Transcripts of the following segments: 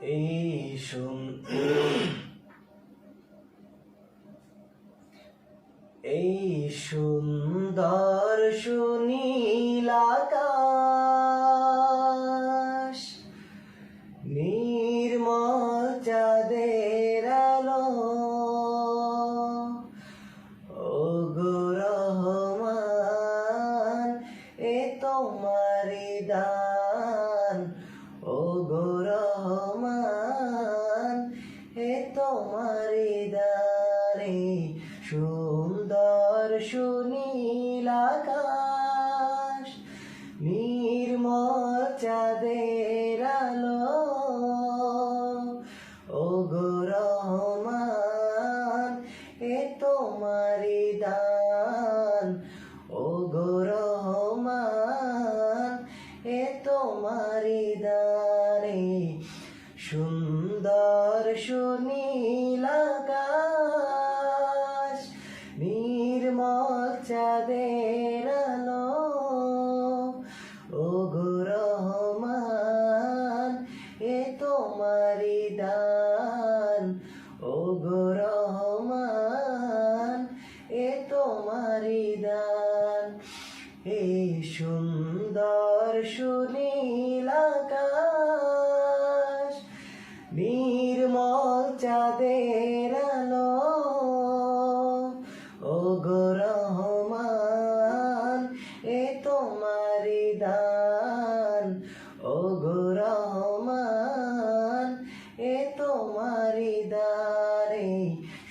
এই শুন। এই সুন্দর সুনীল আকাশ নির্মল চাঁদের আলো ও রহমান, এ তোমারি দান ও রহমান। তোমারি দানে সুন্দর সুনীল আকাশ, নির্মল চাঁদের আলো। ও গো রহমান, এ তোমারি দান। ও গো রহমান, এ তোমারি দানে সুন্দর সুনীল নির্মল চাঁদের আলো। ও রহমান, এ তোমারি দান। ও রহমান, এ তোমারি দান। এ সুন্দর সুনীল আকাশ, নির্মল চাঁদের আলো।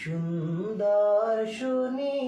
সুন্দর শুনি